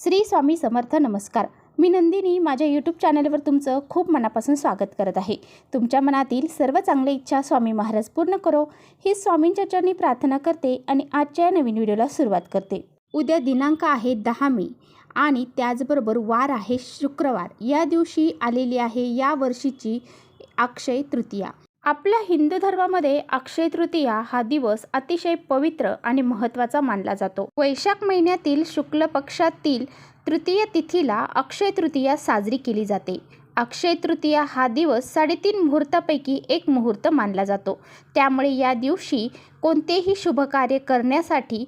श्री स्वामी समर्थ नमस्कार. मी नंदिनी माझ्या यूट्यूब चॅनलवर तुमचं खूप मनापासून स्वागत करत आहे. तुमच्या मनातील सर्व चांगल्या इच्छा स्वामी महाराज पूर्ण करो. ही स्वामींच्या चरणी प्रार्थना करते आणि आजच्या या नवीन व्हिडिओला सुरुवात करते. उद्या दिनांक आहे दहा मे आणि त्याचबरोबर वार आहे शुक्रवार. या दिवशी आलेली आहे या वर्षीची अक्षय तृतीया. आपल्या हिंदू धर्मामध्ये अक्षय तृतीया हा दिवस अतिशय पवित्र आणि महत्त्वाचा मानला जातो. वैशाख महिन्यातील शुक्ल पक्षातील तृतीय तिथीला अक्षय तृतीया साजरी केली जाते. अक्षय तृतीया हा दिवस साडेतीन मुहूर्तापैकी एक मुहूर्त मानला जातो. त्यामुळे या दिवशी कोणतेही शुभकार्य करण्यासाठी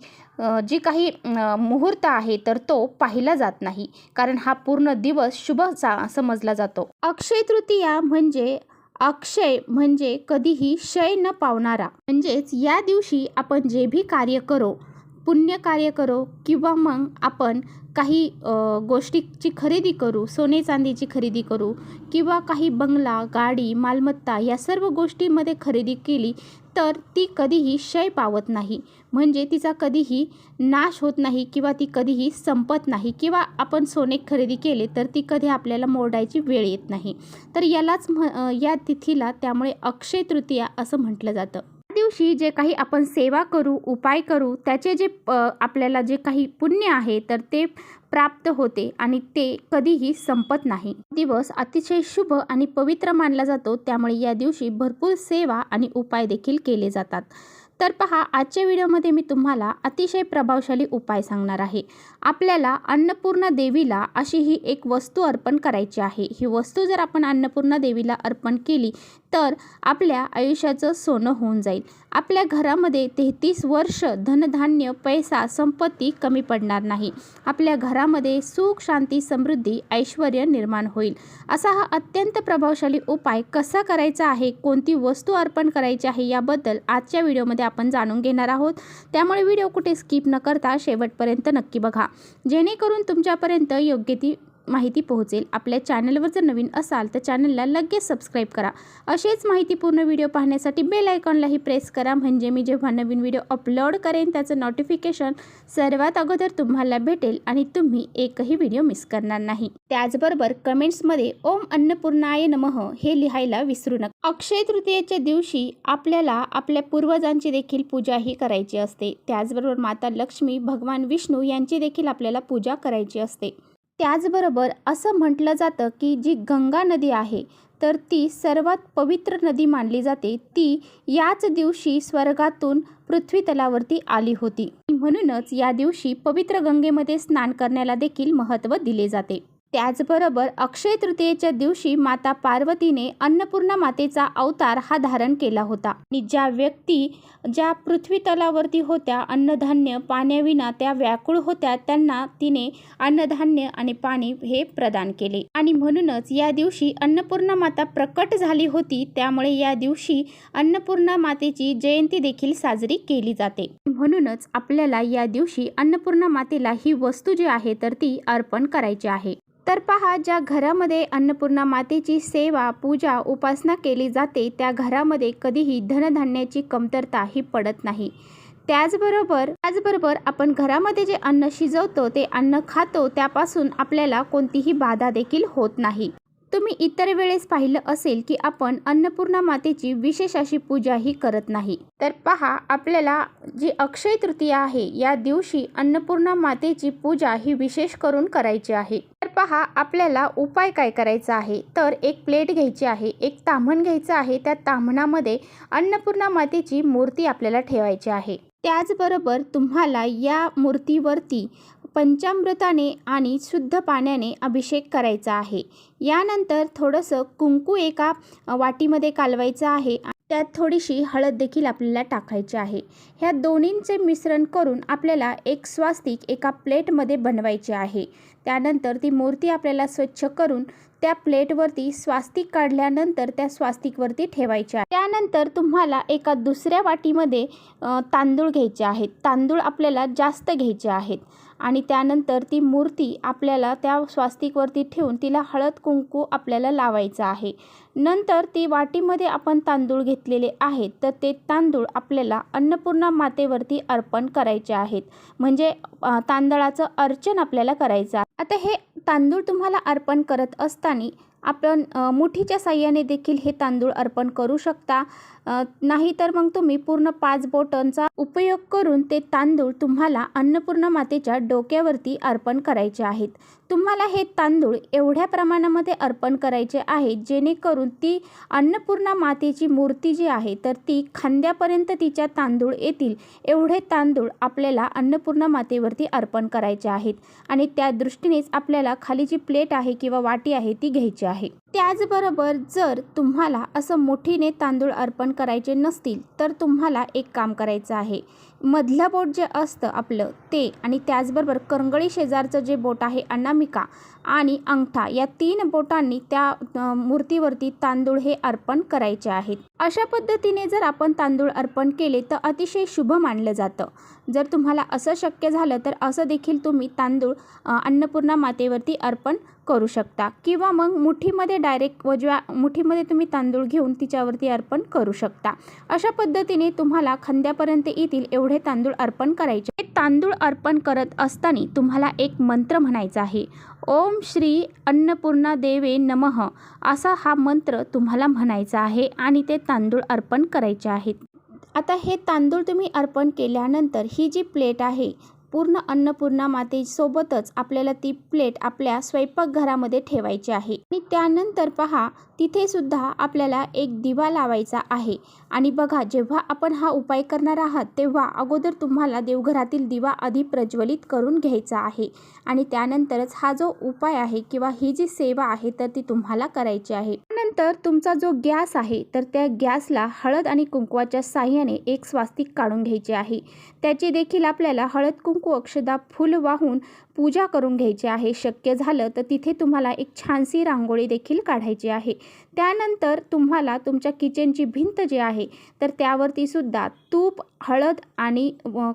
जी काही मुहूर्त आहे तर तो पाहिला जात नाही. कारण हा पूर्ण दिवस शुभचा समजला जातो. अक्षय तृतीया म्हणजे अक्षय म्हणजे कधीही क्षय न पावणारा. म्हणजेच या दिवशी आपण जे भी कार्य करो पुण्य कार्य करो किंवा मग आपण काही गोष्टीची खरेदी करू सोने चांदीची खरेदी करू किंवा काही बंगला गाडी मालमत्ता या सर्व गोष्टीमध्ये खरेदी केली तर ती कधीही क्षय पावत नाही. म्हणजे तिचा कधीही नाश होत नाही किंवा ती कधीही संपत नाही किंवा आपण सोने खरेदी केले तर ती कधी आपल्याला मोडायची वेळ येत नाही. तर यालाच म्ह या तिथीला त्यामुळे अक्षय तृतीया असं म्हटलं जातं. दिवशी जे काही आपण सेवा करू उपाय करू त्याचे जे आपल्याला जे काही पुण्य आहे तर ते प्राप्त होते आणि ते कधीही संपत नाही. दिवस अतिशय शुभ आणि पवित्र मानला जातो त्यामुळे या दिवशी भरपूर सेवा आणि उपाय देखील केले जातात. तर पहा आजच्या व्हिडिओमध्ये मी तुम्हाला अतिशय प्रभावशाली उपाय सांगणार आहे. आपल्याला अन्नपूर्णा देवीला अशी ही एक वस्तू अर्पण करायची आहे. ही वस्तू जर आपण अन्नपूर्णा देवीला अर्पण केली तर आपल्या आयुष्याचं सोनं होऊन जाईल. आपल्या घरामध्ये तेहतीस वर्ष धनधान्य पैसा संपत्ती कमी पडणार नाही. आपल्या घरामध्ये सुख शांती समृद्धी ऐश्वर निर्माण होईल. असा हा अत्यंत प्रभावशाली उपाय कसा करायचा आहे? कोणती वस्तू अर्पण करायची आहे? याबद्दल आजच्या व्हिडिओमध्ये आपण जाणून घेणार आहोत. त्यामुळे व्हिडिओ कुठे स्किप न करता शेवटपर्यंत नक्की बघा. जेणेकरून तुमच्यापर्यंत योग्य ती माहिती पोहोचेल. आपल्या चॅनलवर जर नवीन असाल तर चॅनलला लगेच सबस्क्राईब करा. असेच माहितीपूर्ण व्हिडिओ पाहण्यासाठी बेल आयकॉनलाही प्रेस करा. म्हणजे मी जेव्हा नवीन व्हिडिओ अपलोड करेन त्याचं नोटिफिकेशन सर्वात अगोदर तुम्हाला भेटेल आणि तुम्ही एकही व्हिडिओ मिस करणार नाही. त्याचबरोबर कमेंट्समध्ये ओम अन्नपूर्णाय नमः हे लिहायला विसरू नका. अक्षय तृतीयेच्या दिवशी आपल्याला आपल्या पूर्वजांची देखील पूजाही करायची असते. त्याचबरोबर माता लक्ष्मी भगवान विष्णू यांची देखील आपल्याला पूजा करायची असते. त्याचबरोबर असं म्हटलं जातं की जी गंगा नदी आहे तर ती सर्वात पवित्र नदी मानली जाते. ती याच दिवशी स्वर्गातून पृथ्वी तलावरती आली होती. म्हणूनच या दिवशी पवित्र गंगेमध्ये स्नान करण्याला देखील महत्त्व दिले जाते. त्याचबरोबर अक्षय तृतीयेच्या दिवशी माता पार्वतीने अन्नपूर्णा मातेचा अवतार हा धारण केला होता. आणि ज्या व्यक्ती ज्या पृथ्वी तलावरती होत्या अन्नधान्य पाण्याविना त्या व्याकुळ होत्या त्यांना तिने अन्नधान्य आणि पाणी हे प्रदान केले. आणि म्हणूनच या दिवशी अन्नपूर्णा माता प्रकट झाली होती त्यामुळे या दिवशी अन्नपूर्णा मातेची जयंती देखील साजरी केली जाते. म्हणूनच आपल्याला या दिवशी अन्नपूर्णा मातेला ही वस्तू जी आहे तर ती अर्पण करायची आहे. तर पहा ज्या घरामध्ये अन्नपूर्णा मातेची सेवा पूजा उपासना केली जाते त्या घरामध्ये कधीही धनधान्याची कमतरता ही पडत नाही. त्याचबरोबर त्याचबरोबर आपण घरामध्ये जे अन्न शिजवतो ते अन्न खातो त्यापासून आपल्याला कोणतीही बाधा देखील होत नाही. तुम्ही इतर वेळेस पाहिलं असेल की आपण अन्नपूर्णा मातेची विशेष अशी पूजाही करत नाही. तर पहा आपल्याला जी अक्षय तृतीया आहे या दिवशी अन्नपूर्णा मातेची पूजा ही विशेष करून करायची आहे. तर पहा आपल्याला उपाय काय करायचा आहे? तर एक प्लेट घ्यायची आहे एक ताम्हण घ्यायचं आहे त्या ताम्हणामध्ये अन्नपूर्णा मातेची मूर्ती आपल्याला ठेवायची आहे. त्याचबरोबर तुम्हाला या मूर्तीवरती पंचामृताने आणि शुद्ध पाण्याने अभिषेक करायचा आहे. यानंतर थोडंसं कुंकू एका वाटीमध्ये कालवायचं आहे. त्यात थोडीशी हळद देखील आपल्याला टाकायची आहे. ह्या दोन्हींचे मिश्रण करून आपल्याला एक स्वास्तिक एका प्लेटमध्ये बनवायचे आहे. त्यानंतर ती मूर्ती आपल्याला स्वच्छ करून त्या प्लेटवरती स्वास्तिक काढल्यानंतर त्या स्वास्तिकवरती ठेवायचे आहे. त्यानंतर तुम्हाला एका दुसऱ्या वाटीमध्ये तांदूळ घ्यायचे आहेत. तांदूळ आपल्याला जास्त घ्यायचे आहेत. आणि त्यानंतर ती मूर्ती आपल्याला त्या स्वास्तिकवरती ठेवून तिला हळद कुंकू आपल्याला लावायचं आहे. नंतर ती वाटीमध्ये आपण तांदूळ घेतलेले आहेत तर ते तांदूळ आपल्याला अन्नपूर्णा मातेवरती अर्पण करायचे आहेत. म्हणजे तांदळाचं अर्चन आपल्याला करायचं आहे. आता हे तांदूळ तुम्हाला अर्पण करत असताना आपण मुठीच्या साह्याने देखील हे तांदूळ अर्पण करू शकता. नाहीतर मग तुम्ही पूर्ण पाच बोटांचा उपयोग करून ते तांदूळ तुम्हाला अन्नपूर्णा मातेच्या डोक्यावरती अर्पण करायचे आहेत. तुम्हाला हे तांदूळ एवढ्या प्रमाणामध्ये अर्पण करायचे आहे जेणेकरून ती अन्नपूर्णा मातेची मूर्ती जी आहे तर ती खांद्यापर्यंत तिच्या तांदूळ येतील एवढे तांदूळ आपल्याला अन्नपूर्णा मातेवरती अर्पण करायचे आहेत. आणि त्या दृष्टीनेच आपल्याला खाली जी प्लेट आहे किंवा वाटी आहे ती घ्यायची आहे त्याचबरोबर जर तुम्हाला असं मोठीने तांदूळ अर्पण करायचे नसतील तर तुम्हाला एक काम करायचं आहे. मधलं बोट जे असतं आपलं ते आणि त्याचबरोबर करंगळी शेजारचं जे बोट आहे अनामिका आणि अंगठा या तीन बोटांनी त्या मूर्तीवरती तांदूळ हे अर्पण करायचे आहेत. अशा पद्धतीने जर आपण तांदूळ अर्पण केले तर अतिशय शुभ मानलं जातं. जर तुम्हाला असं शक्य झालं तर असं देखील तुम्ही तांदूळ अन्नपूर्णा मातेवरती अर्पण करू शकता. किंवा मग मुठीमध्ये डायरेक्ट उजव्या मुठीमध्ये तुम्ही तांदूळ घेऊन तिच्यावरती अर्पण करू शकता. अशा पद्धतीने तुम्हाला खांद्यापर्यंत येतील एवढे तांदूळ अर्पण करायचे. हे तांदूळ अर्पण करत असताना तुम्हाला एक मंत्र म्हणायचा आहे. ओम श्री अन्नपूर्णा देवे नमः असा हा मंत्र तुम्हाला म्हणायचा आहे आणि ते तांदूळ अर्पण करायचे आहेत. आता हे तांदूळ तुम्ही अर्पण केल्यानंतर ही जी प्लेट आहे पूर्ण अन्नपूर्णा मातेसोबतच आपल्याला ती प्लेट आपल्या स्वयंपाकघरामध्ये ठेवायची आहे. आणि त्यानंतर पहा तिथे सुद्धा आपल्याला एक दिवा लावायचा आहे. आणि बघा जेव्हा आपण हा उपाय करणार आहात तेव्हा अगोदर तुम्हाला देवघरातील दिवा आधी प्रज्वलित करून घ्यायचा आहे. आणि त्यानंतरच हा जो उपाय आहे किंवा ही जी सेवा आहे तर ती तुम्हाला करायची आहे. त्यानंतर तुमचा जो गॅस आहे तर त्या गॅसला हळद आणि कुंकवाच्या साह्याने एक स्वास्तिक काढून घ्यायचे आहे. त्याची देखील आपल्याला हळद कुंकू कुंकू अक्षदा फुल वाहून पूजा करून घ्यायची आहे. शक्य झालं तर तिथे तुम्हाला एक छानशी रांगोळी देखील काढायची आहे. त्यानंतर तुम्हाला तुमच्या किचनची भिंत जी आहे तर त्यावरती सुद्धा तूप हळद आणि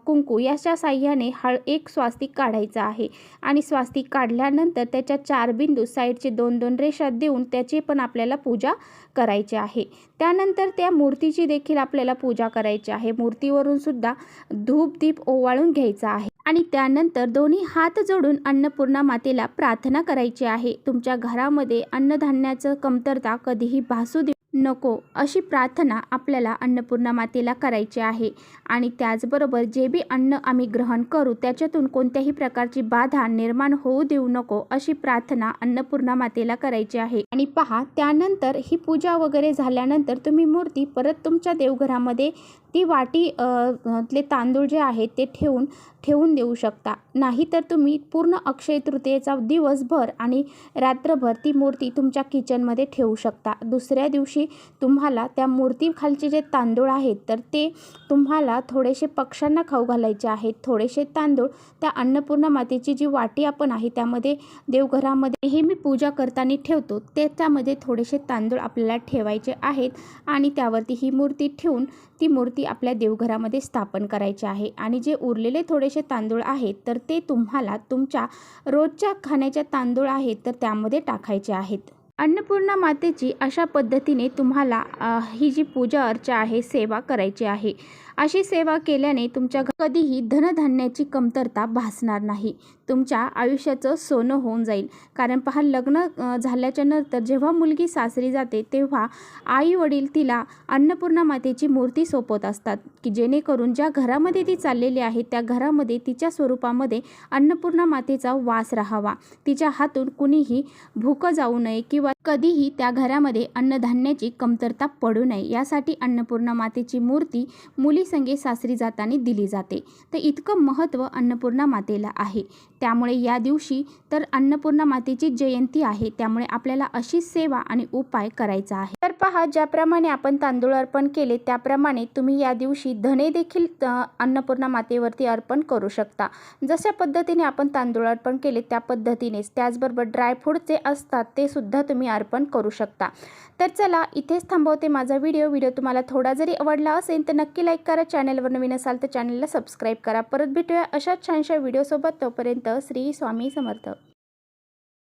कुंकू याच्या साह्याने हळ एक स्वास्तिक काढायचं आहे. आणि स्वास्तिक काढल्यानंतर त्याच्या चार बिंदू साईडचे दोन दोन रेषा देऊन त्याची पण आपल्याला पूजा करायची आहे. त्यानंतर त्या मूर्तीची देखील आपल्याला पूजा करायची आहे. मूर्तीवरून सुद्धा धूप दीप ओवाळून घ्यायचा आहे. आणि त्यानंतर दोन्ही हात जोडून अन्नपूर्णा मातेला प्रार्थना करायची आहे. तुमच्या घरामध्ये अन्नधान्याचं कमतरता कधीही भासू दे नको अशी प्रार्थना आपल्याला अन्नपूर्णा मातेला करायची आहे. आणि त्याचबरोबर जे बी अन्न आम्ही ग्रहण करू त्याच्यातून कोणत्याही प्रकारची बाधा निर्माण होऊ देऊ नको अशी प्रार्थना अन्नपूर्णा मातेला करायची आहे. आणि पहा त्यानंतर ही पूजा वगैरे झाल्यानंतर तुम्ही मूर्ती परत तुमच्या देवघरामध्ये ती वाटी तले तांदूळ जे आहेत ते ठेवून ठेवून देऊ शकता. नाहीतर तुम्ही पूर्ण अक्षय तृतीयेचा दिवसभर आणि रात्रभर ती मूर्ती तुमच्या किचनमध्ये ठेवू शकता. दुसऱ्या दिवशी तुम्हाला त्या मूर्तीखालचे जे तांदूळ आहेत तर ते तुम्हाला थोडेसे पक्ष्यांना खाऊ घालायचे आहेत. थोडेसे तांदूळ त्या अन्नपूर्णा मातेची जी वाटी आपण आहे त्यामध्ये देवघरामध्ये हे मी पूजा करताना ठेवतो. त्याच्यामध्ये थोडेसे तांदूळ आपल्याला ठेवायचे आहेत आणि त्यावरती ही मूर्ती ठेवून ती मूर्ती आपल्या देवघरामध्ये स्थापन करायची आहे. आणि जे उरलेले थोडेसे तांदूळ आहेत तर ते तुम्हाला तुमच्या रोजच्या खाण्याच्या तांदूळ आहेत तर त्यामध्ये टाकायचे आहेत. अन्नपूर्णा मातेची अशा पद्धतीने तुम्हाला ही जी पूजा अर्चा आहे सेवा करायची आहे. अशी सेवा केल्याने तुमच्या कधीही धनधान्याची कमतरता भासणार नाही. तुमच्या आयुष्याचं सोनं होऊन जाईल. कारण पहा लग्न झाल्याच्यानंतर जेव्हा मुलगी सासरी जाते तेव्हा आई वडील तिला अन्नपूर्णा मातेची मूर्ती सोपवत असतात की जेणेकरून ज्या घरामध्ये ती चाललेली आहे त्या घरामध्ये तिच्या स्वरूपामध्ये अन्नपूर्णा मातेचा वास राहावा. तिच्या हातून कुणीही भूक जाऊ नये किंवा कधीही त्या घरामध्ये अन्नधान्याची कमतरता पडू नये. यासाठी अन्नपूर्णा मातेची मूर्ती मुली मुलीसंगे सासरी जाताना दिली जाते. तर इतकं महत्त्व अन्नपूर्णा मातेला आहे. त्यामुळे या दिवशी तर अन्नपूर्णा मातेची जयंती आहे. त्यामुळे आपल्याला अशी सेवा आणि उपाय करायचा आहे. तर पहा ज्याप्रमाणे आपण तांदूळ अर्पण केले त्याप्रमाणे तुम्ही या दिवशी धने देखील अन्नपूर्णा मातेवरती अर्पण करू शकता. जशा पद्धतीने आपण तांदूळ अर्पण केले त्या पद्धतीनेच. त्याचबरोबर ड्रायफ्रूट जे असतात ते सुद्धा तुम्ही अर्पण करू शकता. तर चला इथेच थांबवते माझा व्हिडिओ. व्हिडिओ तुम्हाला थोडा जरी आवडला असेल तर नक्की लाईक करा. चॅनलवर नवीन असाल तर चॅनलला सबस्क्राईब करा. परत भेटूया अशाच छानशा व्हिडिओसोबत तोपर्यंत श्री स्वामी समर्थ.